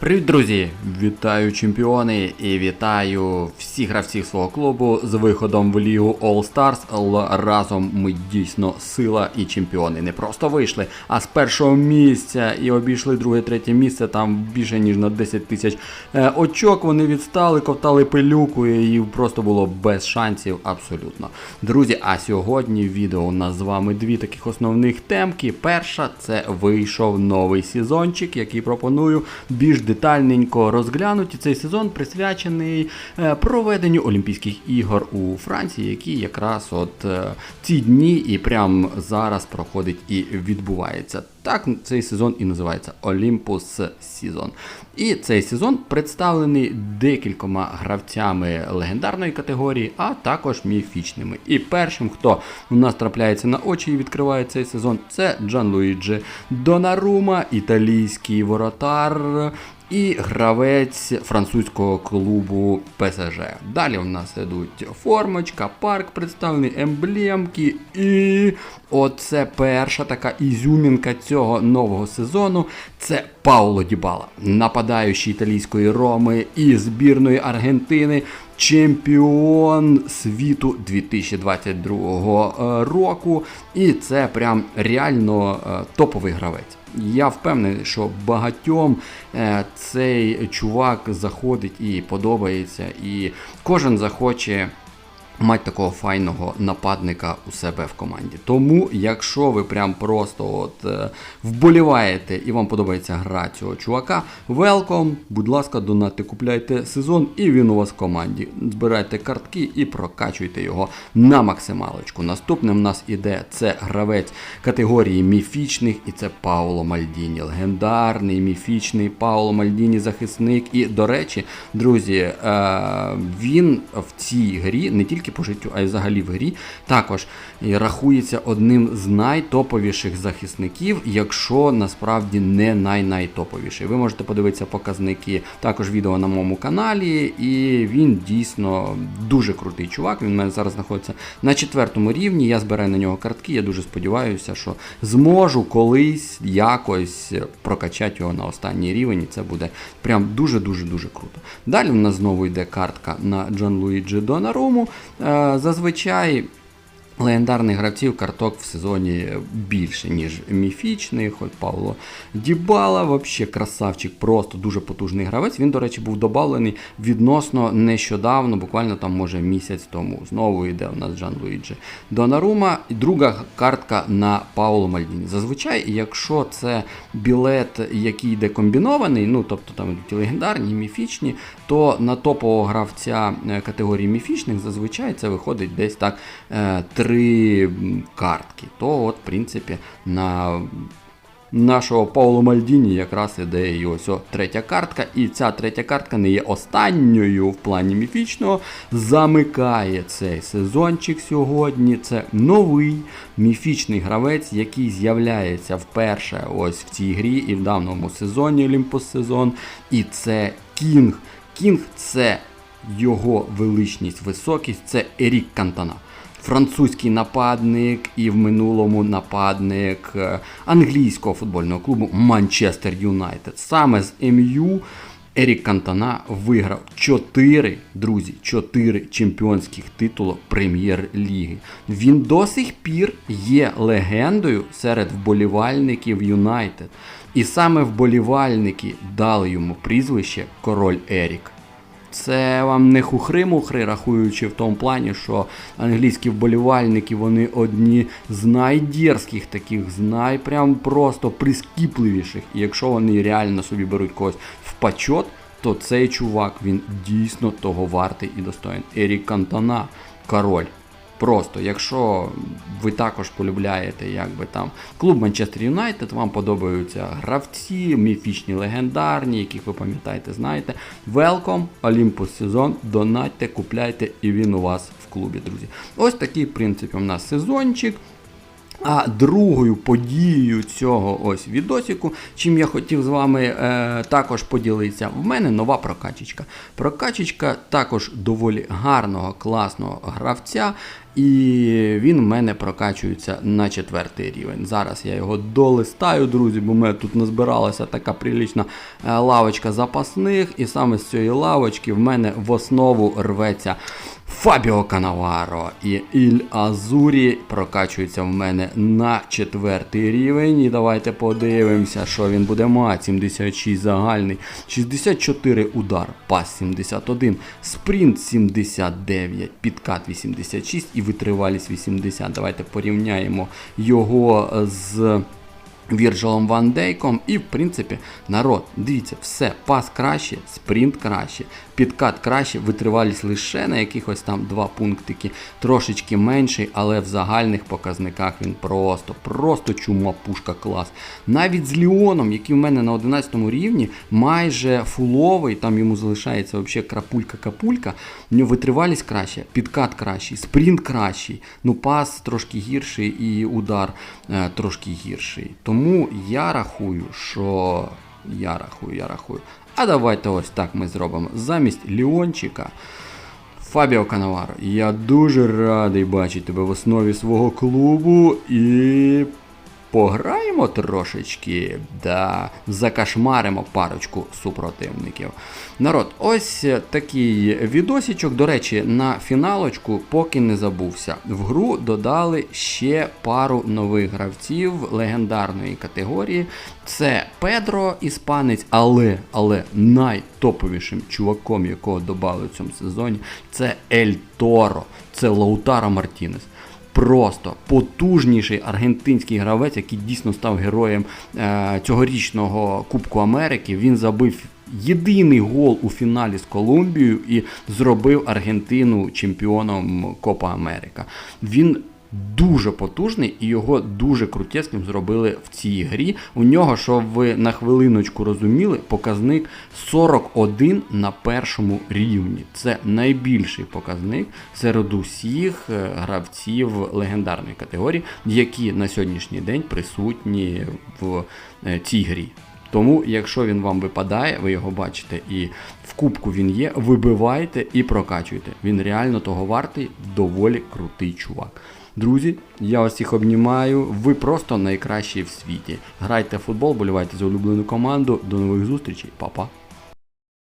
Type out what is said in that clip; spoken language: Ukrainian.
Привіт, друзі! Вітаю чемпіони і вітаю всіх гравців свого клубу з виходом в Лігу All Stars. Разом ми дійсно сила і чемпіони. Не просто вийшли, а з першого місця і обійшли друге, третє місце. Там більше ніж на 10 тисяч е, очок. Вони відстали, ковтали пилюку, і просто було без шансів абсолютно. Друзі, а сьогодні відео у нас з вами дві таких основних темки. Перша це вийшов новий сезончик, який пропоную більш детальненько розглянути. Цей сезон присвячений е, проведенню Олімпійських ігор у Франції, які якраз от е, ці дні і прямо зараз проходить і відбувається. Так цей сезон і називається Olympus Season. І цей сезон представлений декількома гравцями легендарної категорії, а також міфічними. І першим, хто у нас трапляється на очі і відкриває цей сезон, це Джан Луїджі Донарума, італійський воротар. І гравець французького клубу ПСЖ. Далі у нас йдуть формочка, парк представлений, емблемки. І оце перша така ізюмінка цього нового сезону. Це Пауло Дібала, нападаючий італійської Роми і збірної Аргентини. Чемпіон світу 2022 року, і це прям реально е, топовий гравець. Я впевнений, що багатьом е, цей чувак заходить і подобається, і кожен захоче мати такого файного нападника у себе в команді. Тому, якщо ви прям просто от е, вболіваєте і вам подобається гра цього чувака, велком, будь ласка, донатьте, купляйте сезон, і він у вас в команді. Збирайте картки і прокачуйте його на максималочку. Наступним в нас іде це гравець категорії міфічних, і це Пауло Мальдіні. Легендарний міфічний Пауло Мальдіні захисник. І, до речі, друзі, е, він в цій грі не тільки по життю, а й взагалі в грі також рахується одним з найтоповіших захисників, якщо насправді не най-найтоповіший. Ви можете подивитися показники також відео на моєму каналі, і він дійсно дуже крутий чувак. Він у мене зараз знаходиться на четвертому рівні. Я збираю на нього картки. Я дуже сподіваюся, що зможу колись якось прокачати його на останній рівень. І це буде прям дуже-дуже дуже круто. Далі в нас знову йде картка на Джан Луїджі Донаруму. Е, Зазвичай. Легендарних гравців карток в сезоні більше, ніж міфічний. Хоч Павло Дібала, вообще красавчик, просто дуже потужний гравець. Він, до речі, був добавлений відносно нещодавно, буквально там, може, місяць тому. Знову йде у нас Джан Луїджі Донарума. Друга картка на Пауло Мальдіні. Зазвичай, якщо це білет, який йде комбінований, ну тобто там і легендарні, міфічні, то на топового гравця е, категорії міфічних зазвичай це виходить десь так. Е, 3 игры картки, то от, в принципі, на нашого Пауло Мальдіні якраз іде і ось о, третя картка. І ця третя картка не є останньою в плані міфічного. Замикає цей сезончик сьогодні. Це новий міфічний гравець, який з'являється вперше ось в цій грі і в давному сезоні Олімпус сезон. І це Кінг. Кінг це його величність, високість, це Ерік Кантана французький нападник і в минулому нападник е, англійського футбольного клубу Манчестер Юнайтед. Саме з МЮ Ерік Кантана виграв 4, друзі, 4 чемпіонських титули прем'єр-ліги. Він до сих пір є легендою серед вболівальників Юнайтед. І саме вболівальники дали йому прізвище Король Ерік. Це вам не хухри-мухри, рахуючи в тому плані, що англійські вболівальники вони одні з найдерзких таких, з найпрям просто прискіпливіших. І якщо вони реально собі беруть когось в пачот, то цей чувак він дійсно того вартий і достоїн. Ерік Кантона, король. Просто, якщо ви також полюбляєте, якби там клуб Манчестер Юнайтед, вам подобаються гравці, міфічні легендарні, яких ви пам'ятаєте, знаєте. Welcome, Olympus сезон, донатьте, купляйте, і він у вас в клубі, друзі. Ось такий, в принципі, у нас сезончик. А другою подією цього ось відосіку, чим я хотів з вами е, також поділитися, в мене нова прокачечка. Прокачечка також доволі гарного, класного гравця, і він в мене прокачується на четвертий рівень. Зараз я його долистаю, друзі, бо в мене тут назбиралася така прилічна е, лавочка запасних, і саме з цієї лавочки в мене в основу рветься. Фабіо Канаваро і Іль Азурі прокачується в мене на четвертий рівень. І давайте подивимося, що він буде мати. 76 загальний, 64 удар, пас 71, спринт 79, підкат 86 і витривалість 80. Давайте порівняємо його з. Вірджелом Ван Дейком і, в принципі, народ, дивіться, все, пас краще, спринт краще, підкат краще, витривалість лише на якихось там два пунктики, трошечки менший, але в загальних показниках він просто, просто чума пушка клас. Навіть з Ліоном, який в мене на 11 рівні, майже фуловий, там йому залишається взагалі крапулька-капулька, в нього витривалість краще, підкат кращий, спринт кращий, ну пас трошки гірший і удар е, трошки гірший. Тому я рахую, що. Я рахую, я рахую. А давайте ось так ми зробимо. Замість Ліончика. Фабіо Канаваро, я дуже радий бачити тебе в основі свого клубу і пограємо трошечки, да, закашмаримо парочку супротивників. Народ, ось такий відосічок. До речі, на фіналочку, поки не забувся. В гру додали ще пару нових гравців легендарної категорії. Це Педро, іспанець, але але найтоповішим чуваком, якого додали в цьому сезоні, це Ель Торо, це Лаутаро Мартінес. Просто потужніший аргентинський гравець, який дійсно став героєм е, цьогорічного Кубку Америки. Він забив єдиний гол у фіналі з Колумбією і зробив Аргентину чемпіоном Копа Америка. Він дуже потужний і його дуже крутесним зробили в цій грі. У нього, щоб ви на хвилиночку розуміли, показник 41 на першому рівні. Це найбільший показник серед усіх е, гравців легендарної категорії, які на сьогоднішній день присутні в е, цій грі. Тому, якщо він вам випадає, ви його бачите, і в кубку він є, вибивайте і прокачуйте. Він реально того вартий, доволі крутий чувак. Друзі, я вас всіх обнімаю. Ви просто найкращі в світі. Грайте в футбол, болівайте за улюблену команду. До нових зустрічей, Па-па.